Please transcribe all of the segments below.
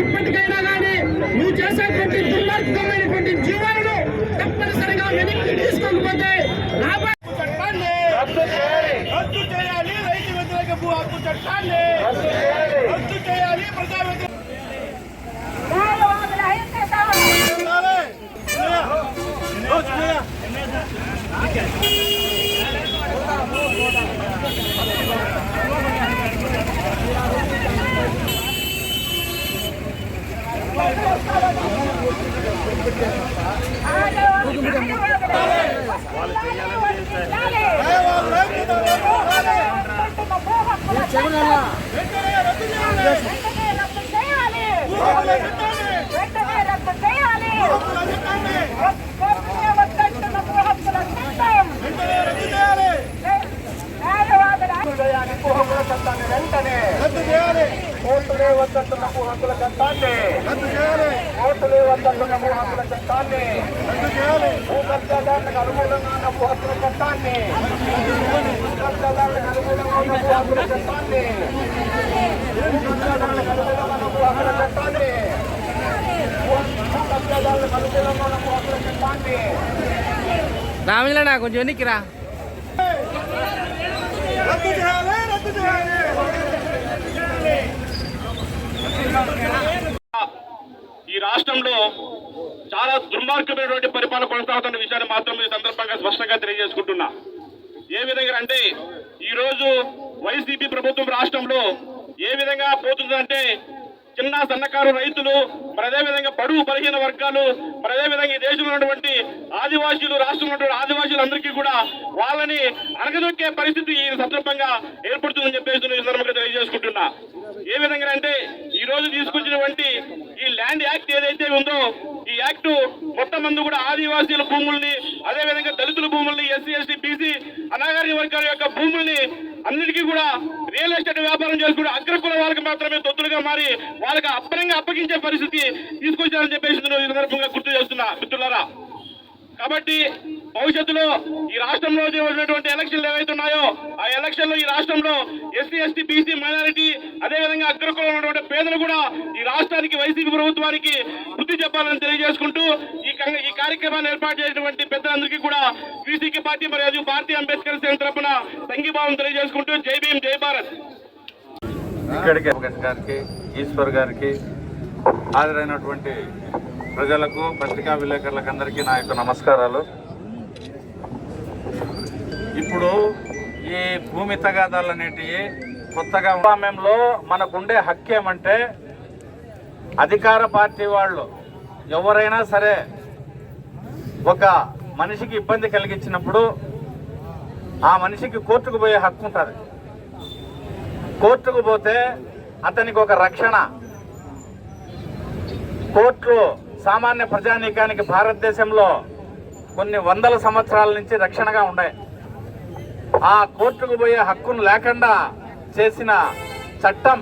ఇప్పటికైనా కానీ నువ్వు చేసేటువంటి దుర్మార్గమైనటువంటి జీవాలను తప్పనిసరిగా వెనక్కి తీసుకోకపోతే రాబోయే చట్టాన్ని రద్దు చేయాలి రైతు వ్యతిరేక భూ హక్కు చట్టాన్ని రద్దు చేయాలి రద్దు చేయాలి ప్రజా వ్యతిరేక న్యాయవాదుల ఐక్యత వెంటనే రద్దు చేయాలి వెంటనే రద్దు చేయాలి కోర్టునే వద్దంటున్న భూ హక్కుల చట్టం న్యాయవాదుల చేయాలి భూ హక్కుల చట్టాన్ని వెంటనే రద్దు చేయాలి కోర్టులే వద్దన్న హక్కుల చట్టాన్ని రద్దు వద్దన్న హక్కుల చట్టాన్ని రద్దు అనుకూలంగా ఉన్న భూ హక్కుల చట్టాన్ని అనుకూలంగా ఉన్న భూ హక్కుల చట్టాన్ని భూ కబ్జాదారులకు అనుకూలంగా ఉన్న భూ హక్కుల చట్టాన్ని భూ కబ్జాదారులకు అనుకూలంగా ఉన్న భూ హక్కుల చట్టాన్ని రామిలనా కొంచెం ఎన్నికిరా ఈ రాష్ట్రంలో చాలా దుర్మార్గమైనటువంటి పరిపాలన కొనసాగుతున్న విషయాన్ని మాత్రం ఈ సందర్భంగా స్పష్టంగా తెలియజేసుకుంటున్నా. ఏ విధంగా అంటే ఈరోజు వైసీపీ ప్రభుత్వం రాష్ట్రంలో ఏ విధంగా పోతుందంటే చిన్న సన్నకారు రైతులు మరి అదే విధంగా బలహీన వర్గాలు మరి విధంగా ఈ దేశంలో ఉన్నటువంటి ఆదివాసీలు రాష్ట్రంలో ఉన్నటువంటి ఆదివాసీలందరికీ కూడా వాళ్ళని అణగదొక్కే పరిస్థితి ఈ సందర్భంగా ఏర్పడుతుందని చెప్పేసి ఈ సందర్భంగా తెలియజేసుకుంటున్నా. ఏ విధంగా అంటే ఈ రోజు తీసుకొచ్చినటువంటి ఈ ల్యాండ్ యాక్ట్ ఏదైతే ఉందో ఈ యాక్ట్ మొత్తం మంది కూడా ఆదివాసీల భూముల్ని అదే విధంగా దళితుల భూముల్ని ఎస్సీ ఎస్టీ బీసీ అనాగరిక వర్గాల యొక్క భూముల్ని అన్నిటికీ కూడా రియల్ ఎస్టేట్ వ్యాపారం చేసుకుని అగ్రకుల వాళ్ళకి మాత్రమే తొత్తులుగా మారి వాళ్ళకి అప్పనంగా అప్పగించే పరిస్థితి తీసుకొచ్చారని చెప్పేసి ఈ సందర్భంగా గుర్తు చేస్తున్నా. మిత్రులారా కాబట్టి భవిష్యత్తులో ఈ రాష్ట్రంలో ఉన్నటువంటి ఎలక్షన్లు ఏవైతే ఉన్నాయో ఆ ఎలక్షన్లో ఈ రాష్ట్రంలో ఎస్సీ ఎస్టీ బీసీ మైనారిటీ అదేవిధంగా అగ్రకులం ఉన్నటువంటి పేదలు కూడా ఈ రాష్ట్రానికి వైసీపీ ప్రభుత్వానికి బుద్ధి చెప్పాలని తెలియజేసుకుంటూ ఈ ఈ కార్యక్రమాన్ని ఏర్పాటు చేసినటువంటి పెద్దలందరికీ కూడా బీసీకి పార్టీ మరియు భారతీయ అంబేద్కర్ సేన తరపున సంఘీభావం తెలియజేసుకుంటూ జై భీం జై భారత్. ఇక్కడికి. గారికి ఈశ్వర్ గారికి హాజరైనటువంటి ప్రజలకు పత్రికా విలేకరులకు అందరికీ నా యొక్క నమస్కారాలు. ఇప్పుడు ఈ భూమి తగాదాలు అనేటివి కొత్తగా సమయంలో మనకుండే హక్కు ఏమంటే అధికార పార్టీ వాళ్ళు ఎవరైనా సరే ఒక మనిషికి ఇబ్బంది కలిగించినప్పుడు ఆ మనిషికి కోర్టుకు పోయే హక్కు ఉంటుంది. కోర్టుకు పోతే అతనికి ఒక రక్షణ. కోర్టులో సామాన్య ప్రజానీకానికి భారతదేశంలో కొన్ని వందల సంవత్సరాల నుంచి రక్షణగా ఉన్నాయి ఆ కోర్టుకు పోయే హక్కును లేకుండా చేసిన చట్టం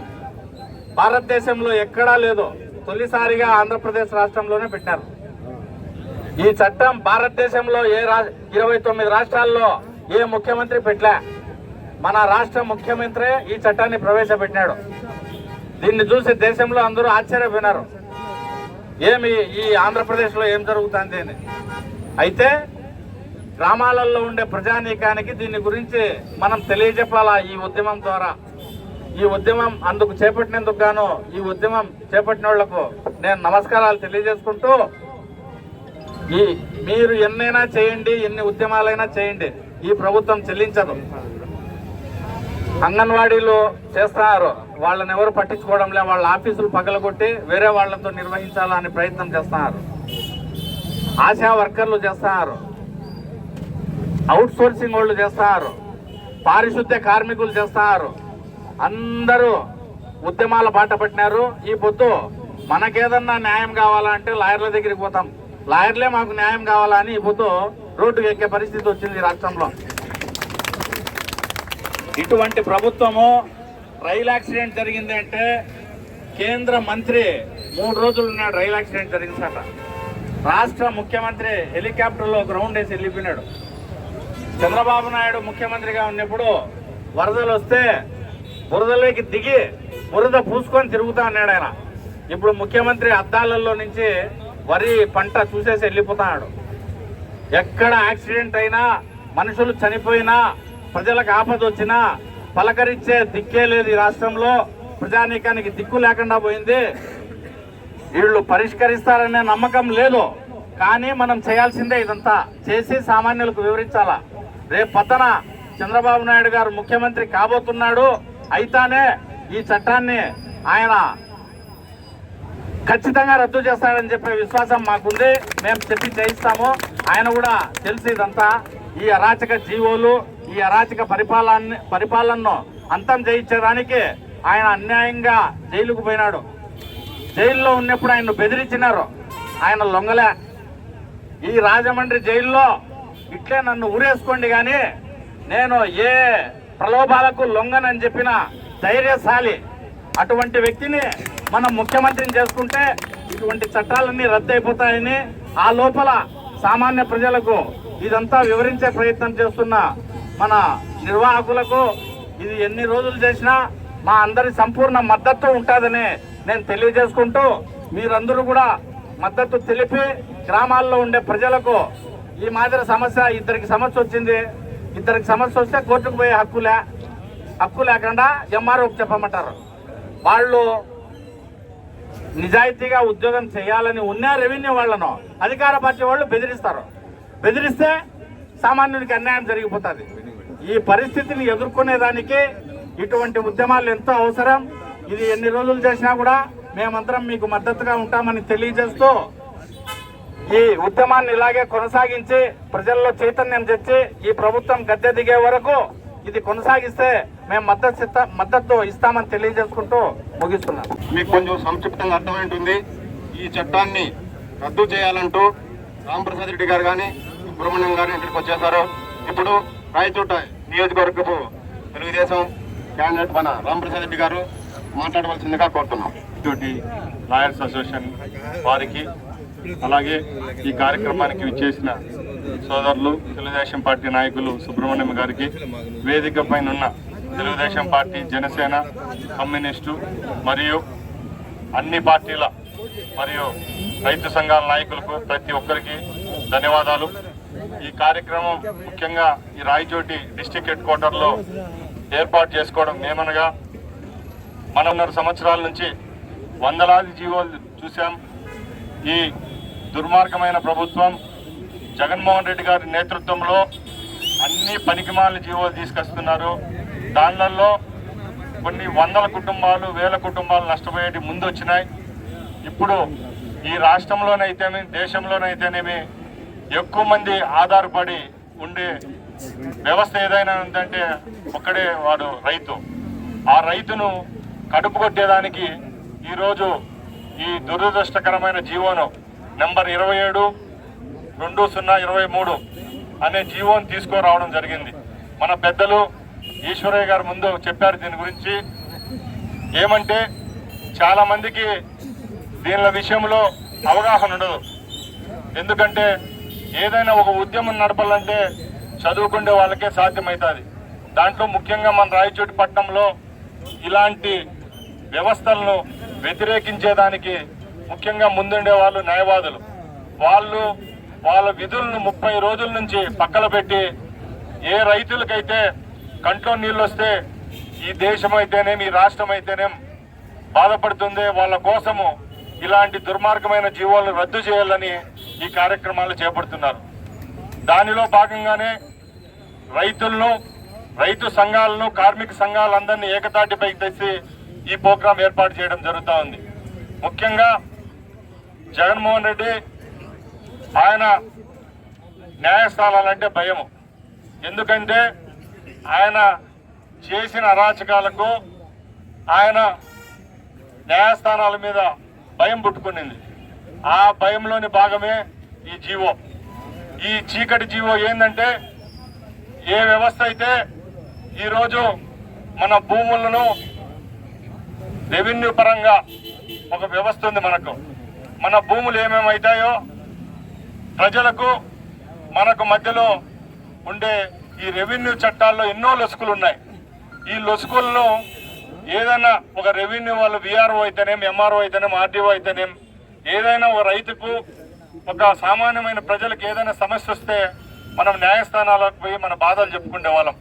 భారతదేశంలో ఎక్కడా లేదు. తొలిసారిగా ఆంధ్రప్రదేశ్ రాష్ట్రంలోనే పెట్టారు. ఈ చట్టం భారతదేశంలో ఏ రా ఇరవై తొమ్మిది రాష్ట్రాల్లో ఏ ముఖ్యమంత్రి పెట్టలే. మన రాష్ట్ర ముఖ్యమంత్రి ఈ చట్టాన్ని ప్రవేశపెట్టినాడు. దీన్ని చూసి దేశంలో అందరూ ఆశ్చర్యపోయినారు. ఏమి ఈ ఆంధ్రప్రదేశ్లో ఏం జరుగుతుంది అని. అయితే గ్రామాలలో ఉండే ప్రజానీకానికి దీని గురించి మనం తెలియజెప్పాలా ఈ ఉద్యమం ద్వారా? ఈ ఉద్యమం అందుకు చేపట్టినందుకు గాను ఈ ఉద్యమం చేపట్టిన వాళ్ళకు నేను నమస్కారాలు తెలియజేసుకుంటూ ఈ మీరు ఎన్నైనా చేయండి ఎన్ని ఉద్యమాలైనా చేయండి ఈ ప్రభుత్వం చెల్లించదు. అంగన్వాడీలు చేస్తున్నారు వాళ్ళని ఎవరు పట్టించుకోవడం లే వాళ్ళ ఆఫీసులు పగలగొట్టి వేరే వాళ్ళతో నిర్వహించాలని ప్రయత్నం చేస్తున్నారు ఆశా వర్కర్లు చేస్తున్నారు అవుట్ సోర్సింగ్ వాళ్ళు చేస్తున్నారు పారిశుద్ధ్య కార్మికులు చేస్తున్నారు అందరూ ఉద్యమాల బాట పట్టినారు. ఈ పొద్దు మనకేదన్నా న్యాయం కావాలంటే లాయర్ల దగ్గరికి పోతాం. లాయర్లే మాకు న్యాయం కావాలని ఈ పొద్దు రోడ్డుకు ఎక్కే పరిస్థితి వచ్చింది ఈ రాష్ట్రంలో. ఇటువంటి ప్రభుత్వము రైలు యాక్సిడెంట్ జరిగింది అంటే కేంద్ర మంత్రి మూడు రోజులు ఉన్నాడు రైలు యాక్సిడెంట్ జరిగిందట రాష్ట్ర ముఖ్యమంత్రి హెలికాప్టర్లో గ్రౌండ్ వేసి వెళ్ళిపోయినాడు. చంద్రబాబు నాయుడు ముఖ్యమంత్రిగా ఉన్నప్పుడు వరదలు వస్తే బురదలోకి దిగి బురద పూసుకొని తిరుగుతా అన్నాడు ఆయన. ఇప్పుడు ముఖ్యమంత్రి అద్దాలలో నుంచి వరి పంట చూసేసి వెళ్ళిపోతున్నాడు ఎక్కడ యాక్సిడెంట్ అయినా మనుషులు చనిపోయినా ప్రజలకు ఆపద వచ్చినా పలకరించే దిక్కే లేదు ఈ రాష్ట్రంలో. ప్రజానీకానికి దిక్కు లేకుండా పోయింది. వీళ్ళు పరిష్కరిస్తారనే నమ్మకం లేదు. కానీ మనం చేయాల్సిందే ఇదంతా. చేసి సామాన్యులకు వివరించాలా? రేపు పతన చంద్రబాబు నాయుడు గారు ముఖ్యమంత్రి కాబోతున్నాడు. అయితేనే ఈ చట్టాన్ని ఆయన ఖచ్చితంగా రద్దు చేస్తాడని చెప్పే విశ్వాసం మాకుంది. మేము చెప్పి చేయిస్తాము. ఆయన కూడా తెలిసి ఇదంతా. ఈ అరాచక జీవోలు ఈ అరాచక పరిపాలన పరిపాలనను అంతం చేయించడానికి ఆయన అన్యాయంగా జైలుకు పోయినాడు. జైల్లో ఉన్నప్పుడు ఆయన బెదిరించినారు. ఆయన లొంగలే. ఈ రాజమండ్రి జైల్లో ఇట్లే నన్ను ఊరేసుకోండి కానీ నేను ఏ ప్రలోభాలకు లొంగనని చెప్పిన ధైర్యశాలి అటువంటి వ్యక్తిని మనం ముఖ్యమంత్రిని చేసుకుంటే ఇటువంటి చట్టాలన్నీ రద్దయిపోతాయని ఆ లోపల సామాన్య ప్రజలకు ఇదంతా వివరించే ప్రయత్నం చేస్తున్న మన నిర్వాహకులకు ఇది ఎన్ని రోజులు చేసినా మా అందరి సంపూర్ణ మద్దతు ఉంటుందని నేను తెలియజేసుకుంటూ మీరందరూ కూడా మద్దతు తెలిపి గ్రామాల్లో ఉండే ప్రజలకు ఈ మాదిరి సమస్య ఇద్దరికి సమస్య వచ్చింది. ఇద్దరికి సమస్య వస్తే కోర్టుకు పోయే హక్కులే హక్కు లేకుండా ఎంఆర్ఓకి చెప్పమంటారు. వాళ్ళు నిజాయితీగా ఉద్యోగం చేయాలని ఉన్న రెవెన్యూ వాళ్ళను అధికార పార్టీ వాళ్ళు బెదిరిస్తారు. బెదిరిస్తే సామాన్యునికి అన్యాయం జరిగిపోతుంది. ఈ పరిస్థితిని ఎదుర్కొనేదానికి ఇటువంటి ఉద్యమాలు ఎంతో అవసరం. ఇది ఎన్ని రోజులు చేసినా కూడా మేమందరం మీకు మద్దతుగా ఉంటామని తెలియజేస్తూ ఈ ఉద్యమాన్ని ఇలాగే కొనసాగించి ప్రజల్లో చైతన్యం తెచ్చి ఈ ప్రభుత్వం గద్దె దిగే వరకు ఇది కొనసాగిస్తే మేము మద్దతు మద్దతు ఇస్తామని తెలియజేసుకుంటూ ముగిస్తున్నాం మీకు కొంచెం సంక్షిప్తంగా అర్థమైంటుంది. ఈ చట్టాన్ని రద్దు చేయాలంటూ రామప్రసాద్ రెడ్డి గారు కానీ సుబ్రహ్మణ్యం గారు ఇక్కడికి వచ్చేసారు ఇప్పుడు రాయచోట నియోజకవర్గపు తెలుగుదేశం క్యాండిడేట్ మన రామప్రసాద్ రెడ్డి గారు మాట్లాడవలసిందిగా కోరుతున్నాం. తోటి లాయర్స్ అసోసియేషన్ వారికి అలాగే ఈ కార్యక్రమానికి విచ్చేసిన సోదరులు తెలుగుదేశం పార్టీ నాయకులు సుబ్రహ్మణ్యం గారికి వేదిక పైన ఉన్న తెలుగుదేశం పార్టీ జనసేన కమ్యూనిస్టు మరియు అన్ని పార్టీల మరియు రైతు సంఘాల నాయకులకు ప్రతి ఒక్కరికి ధన్యవాదాలు. ఈ కార్యక్రమం ముఖ్యంగా ఈ రాయచోటి డిస్టిక్ హెడ్ క్వార్టర్లో ఏర్పాటు చేసుకోవడం ఏమనగా మనన్నర సంవత్సరాల నుంచి వందలాది జీవోలు చూశాం. ఈ దుర్మార్గమైన ప్రభుత్వం జగన్మోహన్ రెడ్డి గారి నేతృత్వంలో అన్ని పనికిమాల జీవోలు తీసుకొస్తున్నారు. దానిలలో కొన్ని వందల కుటుంబాలు వేల కుటుంబాలు నష్టపోయేటి ముందు వచ్చినాయి ఇప్పుడు ఈ రాష్ట్రంలోనైతేనేమి దేశంలోనైతేనేమి ఎక్కువ మంది ఆధారపడి ఉండే వ్యవస్థ ఏదైనా ఉందంటే ఒక్కడే వాడు రైతు. ఆ రైతును కడుపు కొట్టేదానికి ఈరోజు ఈ దురదృష్టకరమైన జీవోను నెంబర్ ఇరవై ఏడు రెండు సున్నా ఇరవై మూడు అనే జీవోని తీసుకురావడం జరిగింది. మన పెద్దలు ఈశ్వరయ్య గారు ముందు చెప్పారు దీని గురించి. ఏమంటే చాలామందికి దీని దీనిల విషయంలో అవగాహన ఉండదు. ఎందుకంటే ఏదైనా ఒక ఉద్యమం నడపాలంటే చదువుకునే వాళ్ళకే సాధ్యమవుతుంది దాంట్లో ముఖ్యంగా మన రాయచోటి పట్టణంలో ఇలాంటి వ్యవస్థలను వ్యతిరేకించేదానికి ముఖ్యంగా ముందుండే వాళ్ళు న్యాయవాదులు. వాళ్ళు వాళ్ళ విధులను ముప్పై రోజుల నుంచి పక్కన పెట్టి ఏ రైతులకైతే కంట్లో నీళ్ళు వస్తే ఈ దేశం అయితేనేం ఈ రాష్ట్రం అయితేనేం బాధపడుతుంది వాళ్ళ కోసము ఇలాంటి దుర్మార్గమైన జీవాలను రద్దు చేయాలని ఈ కార్యక్రమాలు చేపడుతున్నారు. దానిలో భాగంగానే రైతులను రైతు సంఘాలను కార్మిక సంఘాలందరినీ ఏకతాటిపైకి తెచ్చి ఈ ప్రోగ్రాం ఏర్పాటు చేయడం జరుగుతూ ఉంది. ముఖ్యంగా జగన్మోహన్ రెడ్డి ఆయన న్యాయస్థానాలంటే భయము. ఎందుకంటే ఆయన చేసిన అరాచకాలకు ఆయన న్యాయస్థానాల మీద భయం పుట్టుకునింది. ఆ భయంలోని భాగమే ఈ జీవో. ఈ చీకటి జీవో ఏంటంటే ఏ వ్యవస్థ అయితే ఈరోజు మన భూములను రెవెన్యూ పరంగా ఒక వ్యవస్థ ఉంది మనకు. మన భూములు ఏమేమి అవుతాయో ప్రజలకు మనకు మధ్యలో ఉండే ఈ రెవెన్యూ చట్టాల్లో ఎన్నో లొసుకులు ఉన్నాయి. ఈ లొసుకులను ఏదైనా ఒక రెవెన్యూ వాళ్ళు విఆర్ఓ అయితేనేం ఎంఆర్ఓ అయితేనేం ఆర్డీఓ అయితేనేం ఏదైనా ఓ రైతుకు ఒక సామాన్యమైన ప్రజలకు ఏదైనా సమస్య వస్తే మనం న్యాయస్థానాలకు పోయి మన బాధలు చెప్పుకునే వాళ్ళం.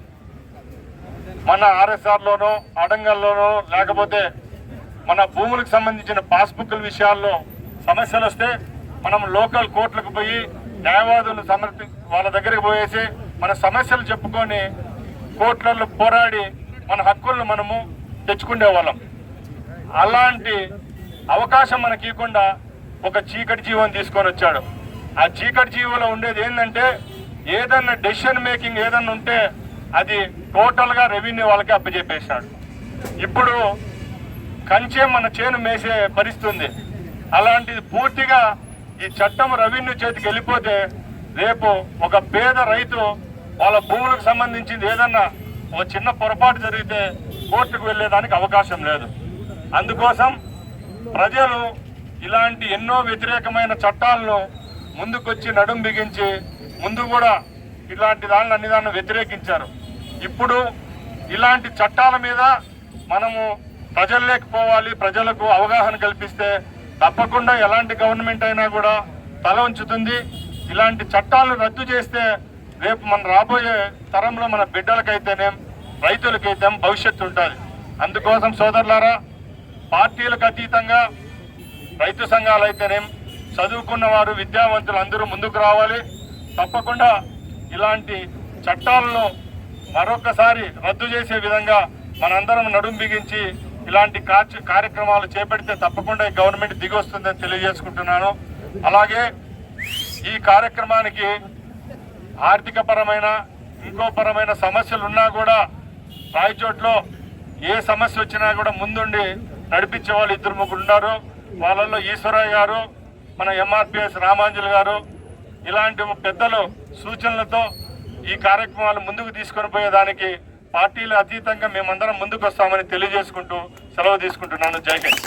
మన ఆర్ఎస్ఆర్లోనో అడంగల్లోనో లేకపోతే మన భూములకు సంబంధించిన పాస్బుక్ల విషయాల్లో సమస్యలు వస్తే మనం లోకల్ కోర్టులకు పోయి న్యాయవాదులు సమర్థి వాళ్ళ దగ్గరికి పోయేసి మన సమస్యలు చెప్పుకొని కోర్టులలో పోరాడి మన హక్కులను మనము తెచ్చుకునే వాళ్ళం. అలాంటి అవకాశం మనకి ఇవ్వకుండా ఒక చీకటి జీవం తీసుకొని వచ్చాడు. ఆ చీకటి జీవంలో ఉండేది ఏంటంటే ఏదన్నా డెసిషన్ మేకింగ్ ఏదన్నా ఉంటే అది టోటల్గా రెవెన్యూ వాళ్ళకి అప్పచెప్పేశాడు ఇప్పుడు కంచె మన చేను మేసే పరిస్థితుంది. అలాంటిది పూర్తిగా ఈ చట్టం రెవెన్యూ చేతికి వెళ్ళిపోతే రేపు ఒక పేద రైతు వాళ్ళ భూములకు సంబంధించింది ఏదన్నా ఒక చిన్న పొరపాటు జరిగితే కోర్టుకు వెళ్ళేదానికి అవకాశం లేదు. అందుకోసం ప్రజలు ఇలాంటి ఎన్నో వ్యతిరేకమైన చట్టాలను ముందుకొచ్చి నడుం బిగించి ముందు కూడా ఇలాంటి దాన్ని అన్ని దాన్ని వ్యతిరేకించారు. ఇప్పుడు ఇలాంటి చట్టాల మీద మనము ప్రజల్లోకి పోవాలి ప్రజలకు అవగాహన కల్పిస్తే తప్పకుండా ఎలాంటి గవర్నమెంట్ అయినా కూడా తల ఉంచుతుంది. ఇలాంటి చట్టాలను రద్దు చేస్తే రేపు మన రాబోయే తరంలో మన బిడ్డలకైతేనేం రైతులకైతే భవిష్యత్తు ఉంటుంది. అందుకోసం సోదరులారా పార్టీలకు అతీతంగా రైతు సంఘాలు అయితేనేం చదువుకున్న వారు విద్యావంతులు అందరూ ముందుకు రావాలి. తప్పకుండా ఇలాంటి చట్టాలను మరొకసారి రద్దు చేసే విధంగా మనందరం నడుం బిగించి ఇలాంటి కార్యక్రమాలు చేపడితే తప్పకుండా ఈ గవర్నమెంట్ దిగి వస్తుందని తెలియజేసుకుంటున్నాను. అలాగే ఈ కార్యక్రమానికి ఆర్థిక పరమైన ఇంకో పరమైన సమస్యలు ఉన్నా కూడా రాయచోట్లో ఏ సమస్య వచ్చినా కూడా ముందుండి నడిపించే వాళ్ళు ఇద్దరు ముగ్గురు ఉన్నారు వాళ్ళల్లో ఈశ్వరయ్య గారు మన ఎంఆర్పిఎస్ రామాంజులు గారు ఇలాంటి పెద్దలు సూచనలతో ఈ కార్యక్రమాలు ముందుకు తీసుకొని పోయేదానికి పార్టీలు అతీతంగా మేమందరం ముందుకు వస్తామని తెలియజేసుకుంటూ సెలవు తీసుకుంటున్నాను. జై హింద్.